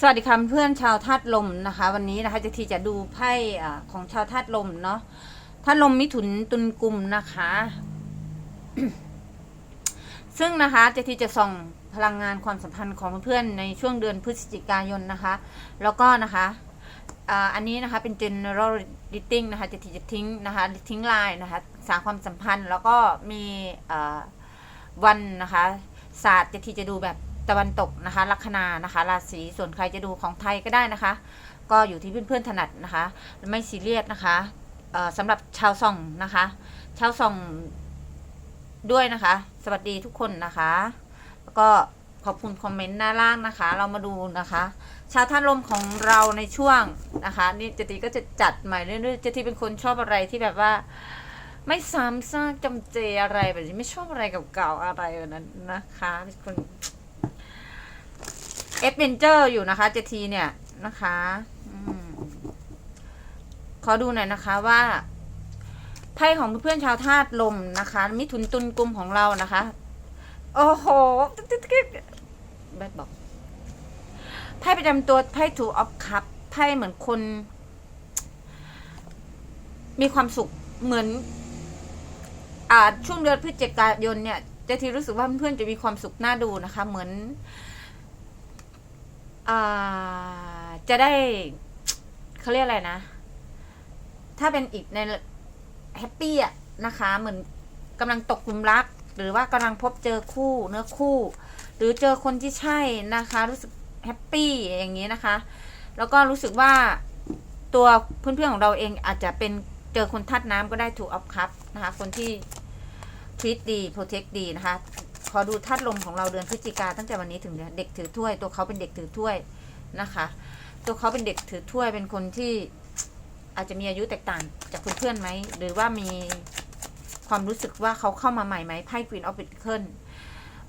สวัสดีค่ะเพื่อนชาวธาตุลมนะคะ วันนี้นะคะจะทีจะดูไพ่ของชาวธาตุลมเนาะธาตุลมมิถุนตุลกุมนะคะ ซึ่งนะคะเจะทีจะส่องพลังงานความสัมพันธ์ของเพื่อนในช่วงเดือนพฤศจิกายนนะคะ แล้วก็นะคะอันนี้นะคะเป็น general reading นะคะเจะทีจะทิ้งนะคะทิ้งลายนะคะสาความสัมพันธ์แล้วก็มีวันนะคะศาสตร์เจะทีจะดูแบบ ตะวันตกนะคะลัคนานะคะราศีส่วนใครจะดูของไทยก็ได้นะคะ ก็อยู่ที่เพื่อนๆถนัดนะคะ ไม่ซีเรียสนะคะเอ่อสำหรับชาวส่องนะคะ ชาวส่องด้วยนะคะ สวัสดีทุกคนนะคะ แล้วก็ขอบคุณคอมเมนต์หน้าล่างนะคะ เรามาดูนะคะ ชาวท่านลมของเราในช่วงนะคะ นี่เจตีก็จะจัดใหม่เรื่อยๆเจตีเป็นคนชอบอะไรที่แบบว่า ไม่ซ้ำซากจำเจอะไรแบบนี้ไม่ชอบอะไรเก่าๆอะไรแบบนั้นนะคะเป็นคน เอดเวนเจอร์อยู่นะคะเจทีเนี่ยนะคะอขอดูหน่อยนะคะว่าไพ่ของเพื่อนๆชาวธาตุลมนะคะ มิถุนตุลกุมของเรานะคะ โอ้โหแบทบอกไพ่ประจำตัวไพ่ถูออฟคัพไพ่เหมือนคน มีความสุขเหมือน อ่าช่วงเดือนพฤศจิกายนเนี่ยเจทีรู้สึกว่าเพื่อนๆจะมีความสุขน่าดูนะคะ เหมือน จะได้เขาเรียกอะไรนะ ถ้าเป็นอีกในแฮปปี้อะนะคะ เหมือนกำลังตกหลุมรัก หรือว่ากำลังพบเจอคู่เนื้อคู่ หรือเจอคนที่ใช่นะคะ รู้สึกแฮปปี้อย่างนี้นะคะ แล้วก็รู้สึกว่าตัวเพื่อนๆของเราเองอาจจะเป็นเจอคนทัดน้ำก็ได้ถูกออฟคัพนะคะ คนที่ทรีตดีโปรเทคดีนะคะ ขอดูธาตุลมของเราเดือนพฤศจิกาตั้งแต่วันนี้ถึงเดือนเด็กถือถ้วย ตัวเขาเป็นเด็กถือถ้วยนะคะ ตัวเขาเป็นเด็กถือถ้วยเป็นคนที่อาจจะมีอายุแตกต่างจากเพื่อนๆไหมหรือว่ามีความรู้สึกว่าเขาเข้ามาใหม่ไหมไพ่ Queen of Pentacles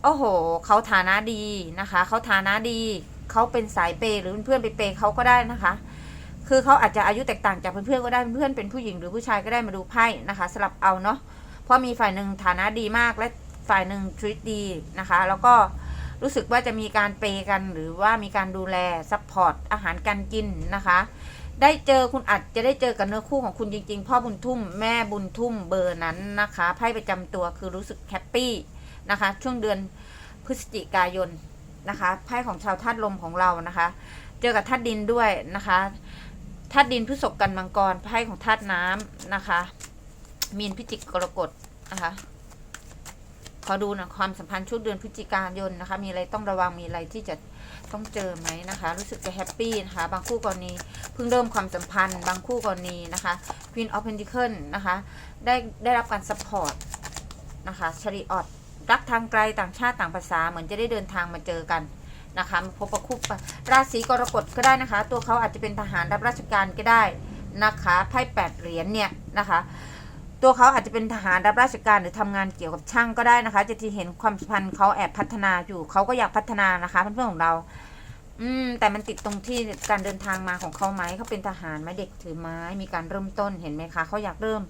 โอ้โห เขาฐานะดีนะคะ เขาฐานะดีเขาเป็นสายเปย์หรือเพื่อนไปเปย์เขาก็ได้นะคะ คือเขาอาจจะอายุแตกต่างจากเพื่อนๆก็ได้เพื่อนเป็นผู้หญิงหรือผู้ชายก็ได้มาดูไพ่นะคะ สลับเอาเนาะเพราะมีฝ่ายหนึ่งฐานะดีมากและ ฝ่ายหนึ่งทรีตดีนะคะ แล้วก็รู้สึกว่าจะมีการเปย์กันหรือว่ามีการดูแลซัพพอร์ตอาหารการกินนะคะ ได้เจอคุณอาจจะได้เจอกับเนื้อคู่ของคุณจริง ๆ พ่อบุญทุ่มแม่บุญทุ่มเบอร์นั้นนะคะไพ่ประจำตัวคือรู้สึกแฮปปี้นะคะ ช่วงเดือนพฤศจิกายนนะคะไพ่ของชาวธาตุลมของเรานะคะ เจอกับธาตุดินด้วยนะคะธาตุดินพฤษภกันมังกรไพ่ของธาตุน้ำนะคะ มีนพิจิกกรกฎนะคะ อดูนะความสัมพันธ์ช่วงเดือนพฤศจิกายนนะคะ มีอะไรต้องระวังมีอะไรที่จะต้องเจอไหมนะคะ รู้สึกจะแฮปปี้นะคะ บางคู่กรณีเพิ่งเริ่มความสัมพันธ์ บางคู่กรณีนะคะ Queen of Pentacles นะคะ ได้ได้รับการซัพพอร์ตนะคะชริออดรักทางไกลต่างชาติต่างภาษาเหมือนจะได้เดินทางมาเจอกันนะคะมาพบประคู่ราศีกรกฎก็ได้นะคะ ตัวเขาอาจจะเป็นทหารรับราชการก็ได้นะคะไพ่แปดเหรียญเนี่ยนะคะ ตัวเขาอาจจะเป็นทหารรับราชการหรือทำงานเกี่ยวกับช่างก็ได้นะคะจะที่เห็นความสัมพันธ์เขาแอบพัฒนาอยู่เขาก็อยากพัฒนานะคะเพื่อนๆของเรา อืม แต่มันติดตรงที่การเดินทางมาของเขาไหมเขาเป็นทหารไหมเด็กถือไม้มีการเริ่มต้นเห็นไหมคะเขาอยากเริ่ม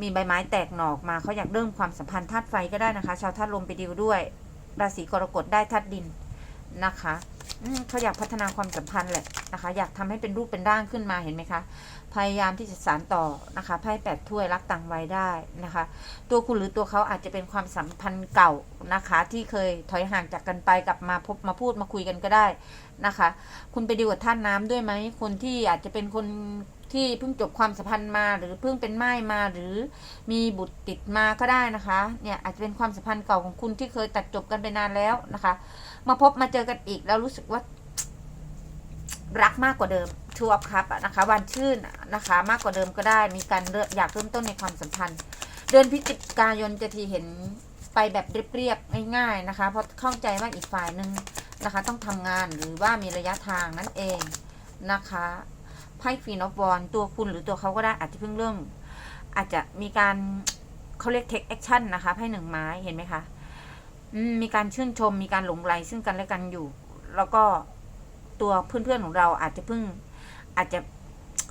มีใบไม้แตกหนอกมาเขาอยากเริ่มความสัมพันธ์ธาตุไฟก็ได้นะคะ ชาวธาตุลมไปดิวด้วยราศีกรกฎได้ธาตุดินนะคะ เขาอยากพัฒนาความสัมพันธ์แหละนะคะ อยากทำให้เป็นรูปเป็นร่างขึ้นมาเห็นไหมคะ พยายามที่จะสานต่อนะคะไพ่แปดถ้วยรักต่างวัยได้นะคะ ตัวคุณหรือตัวเขาอาจจะเป็นความสัมพันธ์เก่านะคะ ที่เคยถอยห่างจากกันไปกลับมาพบมาพูดมาคุยกันก็ได้นะคะ คุณไปดีลกับท่านน้ำด้วยไหมคนที่อาจจะเป็นคน ที่เพิ่งจบความสัมพันธ์มา หรือเพิ่งเป็นไม้มาหรือมีบุตรติดมาก็ได้นะคะเนี่ยอาจจะเป็นความสัมพันธ์เก่าของคุณที่เคยตัดจบกันไปนานแล้วนะคะ มาพบมาเจอกันอีกแล้วรู้สึกว่า รักมากกว่าเดิมทูอัพคัพนะคะวันชื่นนะคะ มากกว่าเดิมก็ได้มีการเลือกอยากเริ่มต้นในความสัมพันธ์ เดือนพฤศจิกายนจะทีเห็นไปแบบเรียบๆง่ายๆนะคะเพราะเข้าใจว่าอีกฝ่ายหนึ่งนะคะ ต้องทำงานหรือว่ามีระยะทางนั่นเองนะคะ ไพ่ฟีนอฟวอนตัวคุณหรือตัวเขาก็ได้อาจจะเพิ่งเริ่ม อาจจะมีการเขาเรียกเทคแอคชั่นนะคะไพ่หนึ่งไม้เห็นไหมคะมีการชื่นชมมีการหลงไหลซึ่งกันและกันอยู่ แล้วก็ตัวเพื่อนๆของเราอาจจะเพิ่ง อาจจะ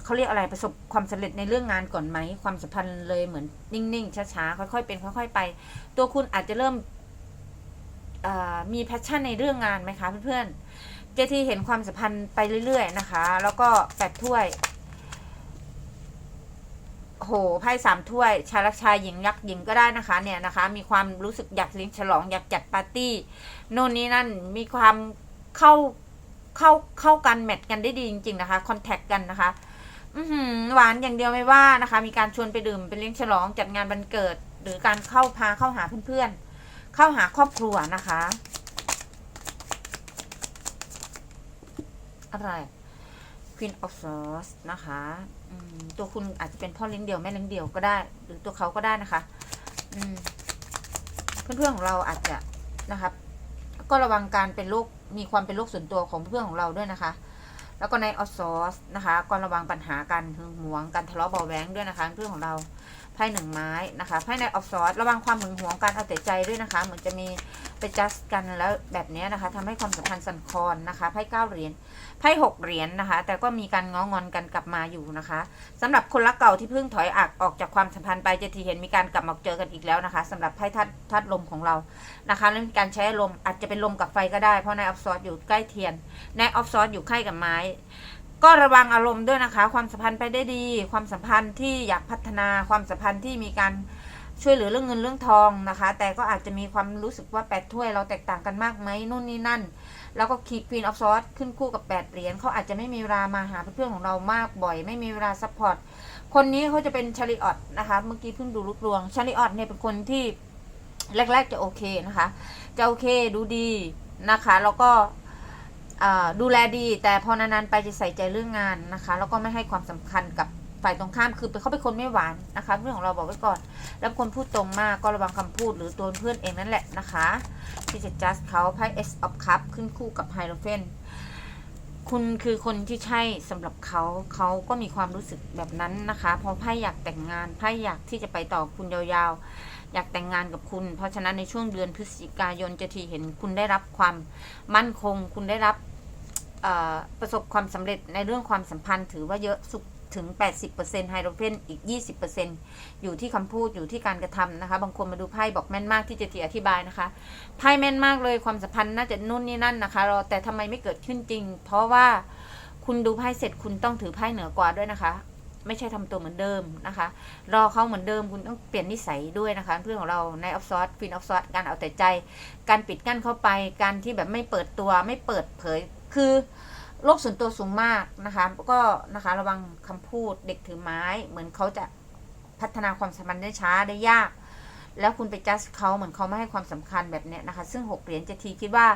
เขาเรียกอะไรประสบความสำเร็จในเรื่องงานก่อนไหมความสัมพันธ์เลยเหมือนนิ่งๆช้าๆค่อยๆเป็นค่อยๆไป ตัวคุณอาจจะเริ่มมีแพชชั่นในเรื่องงานไหมคะเพื่อนๆ เจทีเห็นความสัมพันธ์ไปเรื่อยๆนะคะ แล้วก็แปดถ้วย โหไพ่สามถ้วย ชายรักชายหญิงยักษ์หญิงก็ได้นะคะ เนี่ยนะคะ มีความรู้สึกอยากเลี้ยงฉลองอยากจัดปาร์ตี้โน่นนี่นั่นมีความเข้าเข้าเข้ากันแมทกันได้ดีจริง ๆ นะคะคอนแทคกันนะคะอืหวานอย่างเดียวไม่ว่านะคะ มีการชวนไปดื่มไปเลี้ยงฉลองจัดงานวันเกิด หรือการเข้าพาเข้าหาเพื่อนๆเข้าหาครอบครัวนะคะ อะไร Queen of Swords นะคะตัวคุณอาจจะเป็นพ่อเลี้ยงเดี่ยวแม่เลี้ยงเดี่ยวก็ได้ หรือตัวเขาก็ได้นะคะเพื่อนๆของเราอาจจะนะครับ ก็ระวังการเป็นโรคมีความเป็นโรคส่วนตัวของเพื่อนของเราด้วยนะคะ แล้วก็ในออสซอสนะคะก็ระวังปัญหาการหึงหวงการทะเลาะเบาะแว้งด้วยนะคะ เพื่อนของเรา ไพ่หนึ่งไม้นะคะไพ่ในออฟซอสระวังความหึงหวงการเอาแต่ใจด้วยนะคะ เหมือนจะมีไปจัดกันแล้วแบบนี้นะคะทำให้ความสัมพันธ์สั่นคลอนนะคะไพ่เก้าเหรียญไพ่หกเหรียญนะคะ แต่ก็มีการง้องอนกันกลับมาอยู่นะคะสำหรับคนรักเก่าที่เพิ่งถอยอักออกจากความสัมพันธ์ไปจะทีเห็นมีการกลับมาเจอกันอีกแล้วนะคะสำหรับไพ่ธาตุธาตุลมของเรานะคะแล้วมีการใช้ลมอาจจะเป็นลมกับไฟก็ได้เพราะในออฟซอสอยู่ใกล้เทียนในออฟซอสอยู่ใกล้กับไม้ ก็ระวังอารมณ์ด้วยนะคะ ความสัมพันธ์ไปได้ดี ความสัมพันธ์ที่อยากพัฒนาความสัมพันธ์ที่มีการช่วยเหลือเรื่องเงินเรื่องทองนะคะ แต่ก็อาจจะมีความรู้สึกว่าแปดถ้วยเราแตกต่างกันมากไหมนู่นนี่นั่น แล้วก็คีควีนออฟซอสขึ้นคู่กับแปดเหรียญเขาอาจจะไม่มีเวลามาหาเพื่อนของเรามากบ่อย ไม่มีเวลาซัพพอร์ตคนนี้เขาจะเป็นชาริออตนะคะเมื่อกี้เพิ่งดูลูกลวงชาริออตเนี่ยเป็นคนที่แรก ๆจะโอเคนะคะ จะโอเคดูดีนะคะ แล้วก็ ดูแลดี แต่พอนานๆไปจะใส่ใจเรื่องงานนะคะ แล้วก็ไม่ให้ความสำคัญกับฝ่ายตรงข้ามคือเขาเป็นคนไม่หวานนะคะเรื่องของเราบอกไว้ก่อน แล้วคนพูดตรงมากก็ระวังคำพูดหรือตัวเพื่อนเองนั่นแหละนะคะที่จะ just เขาไพ่เอสออฟคัพขึ้นคู่กับไฮโรเฟน คุณคือคนที่ใช่สำหรับเขาเขาก็มีความรู้สึกแบบนั้นนะคะเพราะไพ่อยากแต่งงานไพ่อยากที่จะไปต่อคุณยาวๆ อยากแต่งงานกับคุณ เพราะฉะนั้นในช่วงเดือนพฤศจิกายนจะทีเห็นคุณได้รับความมั่นคง คุณได้รับประสบความสำเร็จในเรื่องความสัมพันธ์ถือว่าเยอะสุข ถึง 80%ไฮโดรเฟนอีก 20%อยู่ที่คำพูดอยู่ที่การกระทำนะคะ บางคนมาดูไพ่บอกแม่นมากที่จะทีอธิบายนะคะ ไพ่แม่นมากเลยความสัมพันธ์น่าจะนู่นนี่นั่นนะคะรอแต่ทำไมไม่เกิดขึ้นจริง เพราะว่าคุณดูไพ่เสร็จคุณต้องถือไพ่เหนือกว่าด้วยนะคะไม่ใช่ทำตัวเหมือนเดิมนะคะ รอเขาเหมือนเดิมคุณต้องเปลี่ยนนิสัยด้วยนะคะ เพื่อนของเราในออฟซอสฟินออฟซอสการเอาแต่ใจ การปิดกั้นเข้าไป การที่แบบไม่เปิดตัวไม่เปิดเผย คือ โลกส่วนตัวสูงมากนะคะก็นะคะระวังคำพูดเด็กถือไม้ เหมือนเขาจะพัฒนาความสัมพันธ์ได้ช้าได้ยาก แล้วคุณไปจัดเขาเหมือนเขาไม่ให้ความสำคัญแบบเนี้ยนะคะ ซึ่งหกเหรียญจะทีคิดว่า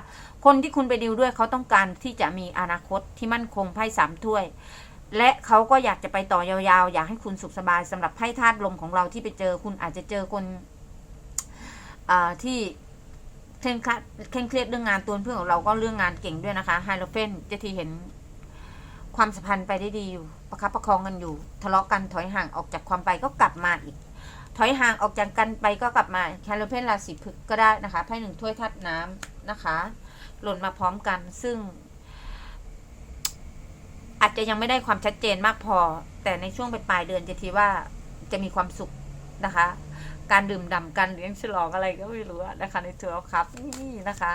คนที่คุณไปดิวด้วยเขาต้องการที่จะมีอนาคตที่มั่นคงไพ่สามถ้วย และเขาก็อยากจะไปต่อยาวๆ อยากให้คุณสุขสบายสำหรับไพ่ธาตุลมของเราที่ไปเจอคุณอาจจะเจอคนอ่าที่ เคร่งครัดเคร่งเครียดเรื่องงานตัวเพื่อนของเราก็เรื่องงานเก่งด้วยนะคะไฮโลเฟนจะทีเห็นความสัมพันธ์ไปได้ดีอยู่ประคับประคองกันอยู่ ทะเลาะกันถอยห่างออกจากความไปก็กลับมาอีก ถอยห่างออกจากกันไปก็กลับมาไฮโลเฟนราศีพฤกษ์ก็ได้นะคะไพ่หนึ่งถ้วยธาตุน้ำนะคะ หล่นมาพร้อมกันซึ่ง อาจจะยังไม่ได้ความชัดเจนมากพอ แต่ในช่วงปลายเดือนจะทีว่าจะมีความสุขนะคะ การดื่มด่ำกันเลี้ยงฉลองอะไรก็ไม่รู้นะคะในทัวร์ครับนี่นะคะ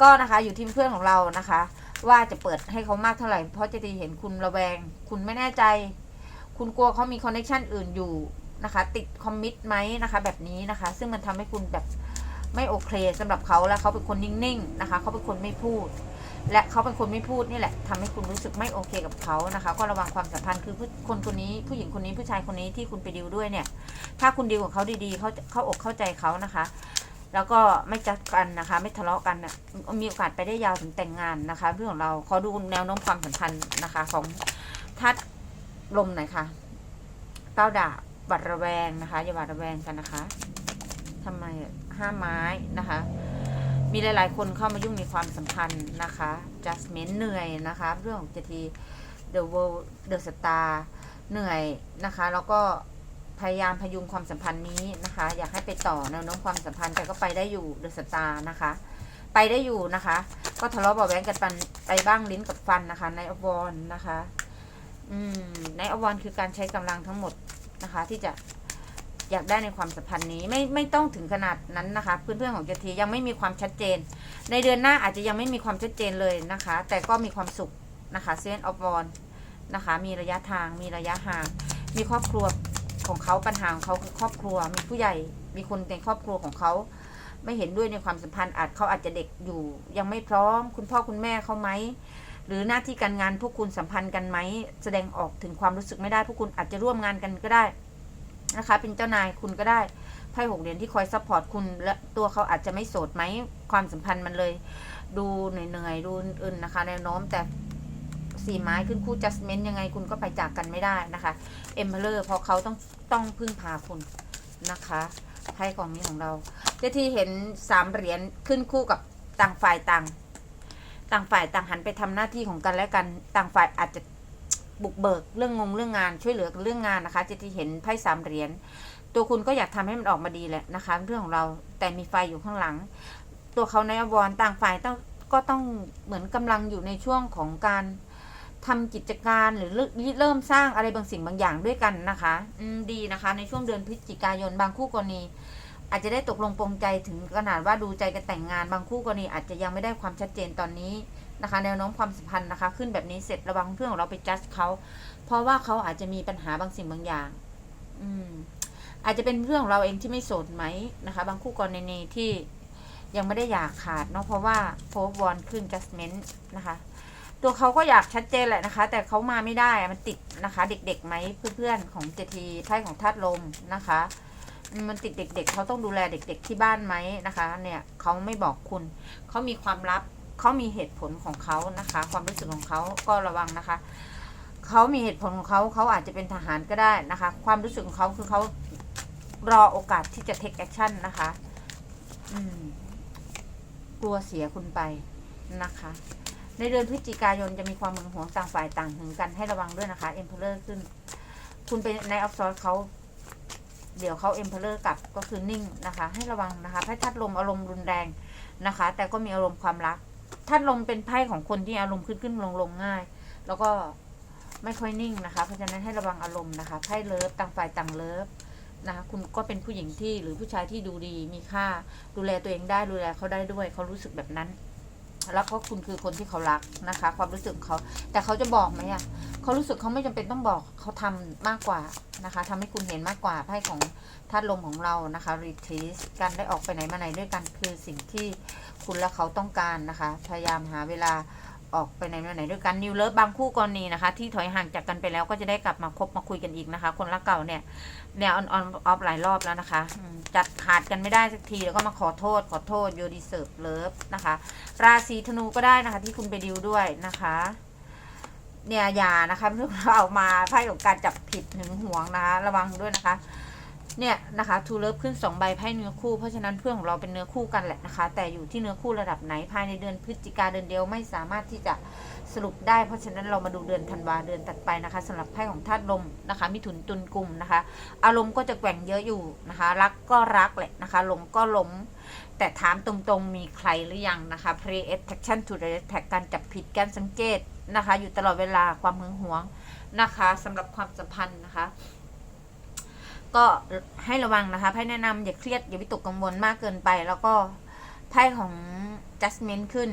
ก็นะคะอยู่ที่เพื่อนของเรานะคะ ว่าจะเปิดให้เขามากเท่าไหร่ เพราะจะทีเห็นคุณระแวง คุณไม่แน่ใจ คุณกลัวเขามีคอนเนคชันอื่นอยู่นะคะ ติดคอมมิตไหมนะคะ แบบนี้นะคะ ซึ่งมันทำให้คุณแบบไม่โอเคสำหรับเขาแล้วเขาเป็นคนนิ่งๆนะคะเขาเป็นคนไม่พูด และเขาเป็นคนไม่พูดนี่แหละทำให้คุณรู้สึกไม่โอเคกับเขานะคะ ก็ระวังความสัมพันธ์คือคนคนนี้ผู้หญิงคนนี้ผู้ชายคนนี้ที่คุณไปดิวด้วยเนี่ย ถ้าคุณดิวกับเขาดีๆเขาเข้าอกเข้าใจเขานะคะ แล้วก็ไม่จัดกันนะคะ ไม่ทะเลาะกันมีโอกาสไปได้ยาวถึงแต่งงานนะคะเรื่องของเราขอดูแนวโน้มความสัมพันธ์นะคะ ของทัดลมหน่อยค่ะเต้าดาบัดระแวงนะคะอย่าหวัดระแวงกันนะคะทำไมห้าไม้นะคะ มีหลาย ๆ คนเข้ามายุ่งในความสัมพันธ์นะคะ Justment เหนื่อยนะคะ เรื่องของเจที The World The Star เหนื่อยนะคะ แล้วก็พยายามพยุงความสัมพันธ์นี้นะคะ อยากให้ไปต่อแนวโน้มความสัมพันธ์แต่ก็ไปได้อยู่ The Star นะคะ ไปได้อยู่นะคะ ก็ทะเลาะเบาแวงกันไปบ้างลิ้นกับฟันนะคะในอวอนนะคะ อืมในอวอนคือการใช้กำลังทั้งหมดนะคะ ที่จะ อยากได้ในความสัมพันธ์นี้ไม่ไม่ต้องถึงขนาดนั้นนะคะ เพื่อนๆของเจทียังไม่มีความชัดเจน ในเดือนหน้าอาจจะยังไม่มีความชัดเจนเลยนะคะ แต่ก็มีความสุขนะคะเซนออฟวอนนะคะ มีระยะทาง มีระยะห่าง มีครอบครัวของเขาปัญหาของเขาคือครอบครัว มีผู้ใหญ่ มีคนในครอบครัวของเขาไม่เห็นด้วยในความสัมพันธ์อาจเขาอาจจะเด็กอยู่ ยังไม่พร้อม คุณพ่อคุณแม่เขาไหมหรือหน้าที่การงานพวกคุณสัมพันธ์กันไหมแสดงออกถึงความรู้สึกไม่ได้พวกคุณอาจจะร่วมงานกันก็ได้ นะคะ เป็นเจ้านายคุณก็ได้ไพ่หกเหรียญที่คอยซัพพอร์ตคุณ และตัวเขาอาจจะไม่โสดไหมความสัมพันธ์มันเลย ดูเหนื่อยๆดูอื่นๆนะคะแนวโน้มแต่สี่ไม้ขึ้นคู่ adjustment ยังไงคุณก็ไปจากกันไม่ได้นะคะเอ็มเพลอร์เพราะเขาต้องต้องพึ่งพาคุณนะคะไพ่ของนี้ของเราเจ้าที่เห็นสามเหรียญขึ้นคู่กับต่างฝ่ายต่าง ต่างฝ่ายต่างหันไปทำหน้าที่ของกันและกัน ต่างฝ่ายอาจจะ บุกเบิกเรื่องงงเรื่องงานช่วยเหลือเรื่องงานนะคะ จะที่เห็นไพ่สามเหรียญตัวคุณก็อยากทำให้มันออกมาดีแหละนะคะ เรื่องของเราแต่มีไฟอยู่ข้างหลัง ตัวเขาในอวรต่างฝ่ายต้องก็ต้องเหมือนกำลังอยู่ในช่วงของการทำกิจการหรือเริ่มสร้างอะไรบางสิ่งบางอย่างด้วยกันนะคะอืดีนะคะ ในช่วงเดือนพฤศจิกายนบางคู่กรณี อาจจะได้ตกลงปรงใจถึงขนาดว่าดูใจกันแต่งงานบางคู่กรณีอาจจะยังไม่ได้ความชัดเจนตอนนี้ นะคะ แนวโน้มความสัมพันธ์นะคะ ขึ้นแบบนี้เสร็จระวังเพื่อนของเราไปจัดเขาเพราะว่าเขาอาจจะมีปัญหาบางสิ่งบางอย่าง อืม อาจจะเป็นเรื่องของเราเองที่ไม่โสดไหมนะคะ บางคู่กรณีที่ยังไม่ได้อยากขาดเนาะเพราะว่าโพวอนขึ้น adjustment นะคะ ตัวเขาก็อยากชัดเจนแหละนะคะ แต่เขามาไม่ได้มันติดนะคะ เด็กๆไหมเพื่อนๆของเจทีไพ่ของธาตุลมนะคะมมันติดเด็ก ๆ เขาต้องดูแลเด็ก ๆ ที่บ้านไหมนะคะ เนี่ยเขาไม่บอกคุณ เขามีความลับ เขามีเหตุผลของเขานะคะ ความรู้สึกของเขาก็ระวังนะคะเขามีเหตุผลของเขาเขาอาจจะเป็นทหารก็ได้นะคะ ความรู้สึกของเขาคือเขารอโอกาสที่จะ take action นะคะกลัวเสียคุณไปนะคะ ในเดือนพฤศจิกายนจะมีความมึงหวงต่างฝ่ายต่างหึงกันให้ระวังด้วยนะคะเอ็มเพลอร์ขึ้น คุณเป็นในออฟซอร์เขาเดี๋ยวเขาเอ็มเพลอร์กลับก็คือนิ่งนะคะ ให้ระวังนะคะไพ่ทัดลมอารมณ์รุนแรงนะคะ แต่ก็มีอารมณ์ความรัก ทัดลมเป็นไพ่ของคนที่อารมณ์ขึ้นขึ้นลงลงง่าย แล้วก็ไม่ค่อยนิ่งนะคะ เพราะฉะนั้นให้ระวังอารมณ์นะคะไพ่เลิฟต่างฝ่ายต่างเลิฟนะคะคุณก็เป็นผู้หญิงที่หรือผู้ชายที่ดูดีมีค่า ดูแลตัวเองได้ดูแลเขาได้ด้วยเขารู้สึกแบบนั้นแล้วก็คุณคือคนที่เขารักนะคะ ความรู้สึกเขา แต่เขาจะบอกไหมอะเขารู้สึกเขาไม่จำเป็นต้องบอกเขาทำมากกว่านะคะทำให้คุณเห็นมากกว่าไพ่ของธาตุลมของเรานะคะรีทีสการได้ออกไปไหนมาไหนด้วยกันคือสิ่งที่ คุณและเขาต้องการนะคะ พยายามหาเวลาออกไปไหนมาไหนด้วยกันนิวเลิฟบางคู่กรณีนะคะ ที่ถอยห่างจากกันไปแล้วก็จะได้กลับมาคบมาคุยกันอีกนะคะ คนรักเก่าเนี่ยเนี่ยออนออนออฟหลายรอบแล้วนะคะจัดขาดกันไม่ได้สักทีแล้วก็มาขอโทษ ขอโทษโยดีเซิร์ฟเลิฟนะคะ ราศีธนูก็ได้นะคะ ที่คุณไปดิวด้วยนะคะเนี่ยอย่านะคะเพื่อเราเอามาไพ่ของการจับผิดหึงหวงนะคะ ระวังด้วยนะคะ เนี่ยนะคะทูเลิฟขึ้น 2 ใบไพ่เนื้อคู่เพราะฉะนั้นเพื่อนของเราเป็นเนื้อคู่กันแหละนะคะ แต่อยู่ที่เนื้อคู่ระดับไหนภายในเดือนพฤศจิกาเดือนเดียวไม่สามารถที่จะสรุปได้ เพราะฉะนั้นเรามาดูเดือนธันวาเดือนตัดไปนะคะสำหรับไพ่ของธาตุลมนะคะ มิถุนตุลกลุ่มนะคะ อารมณ์ก็จะแกว่งเยอะอยู่นะคะ รักก็รักแหละนะคะหลงก็หลงแต่ถามตรงๆมีใครหรือยังนะคะ pre attention to the attack การจับผิดการสังเกตนะคะ อยู่ตลอดเวลาความหึงหวงนะคะสำหรับความสัมพันธ์นะคะ ก็ให้ระวังนะคะไพ่แนะนำอย่าเครียดอย่าวิตกกังวลมากเกินไป แล้วก็ไพ่ของ judgment ขึ้น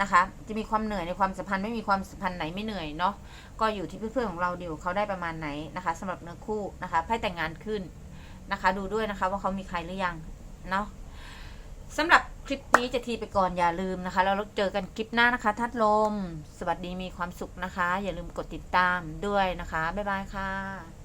นะคะ จะมีความเหนื่อยในความสัมพันธ์ไม่มีความสัมพันธ์ไหนไม่เหนื่อยเนาะก็อยู่ที่เพื่อนๆของเราดิวเขาได้ประมาณไหนนะคะสำหรับเนื้อคู่นะคะไพ่แต่งงานขึ้นนะคะ ดูด้วยนะคะว่าเขามีใครหรือยังเนาะสำหรับคลิปนี้จะทีไปก่อนอย่าลืมนะคะ แล้วเราเจอกันคลิปหน้านะคะทัดลม สวัสดีมีความสุขนะคะ อย่าลืมกดติดตามด้วยนะคะ บ๊ายบายค่ะ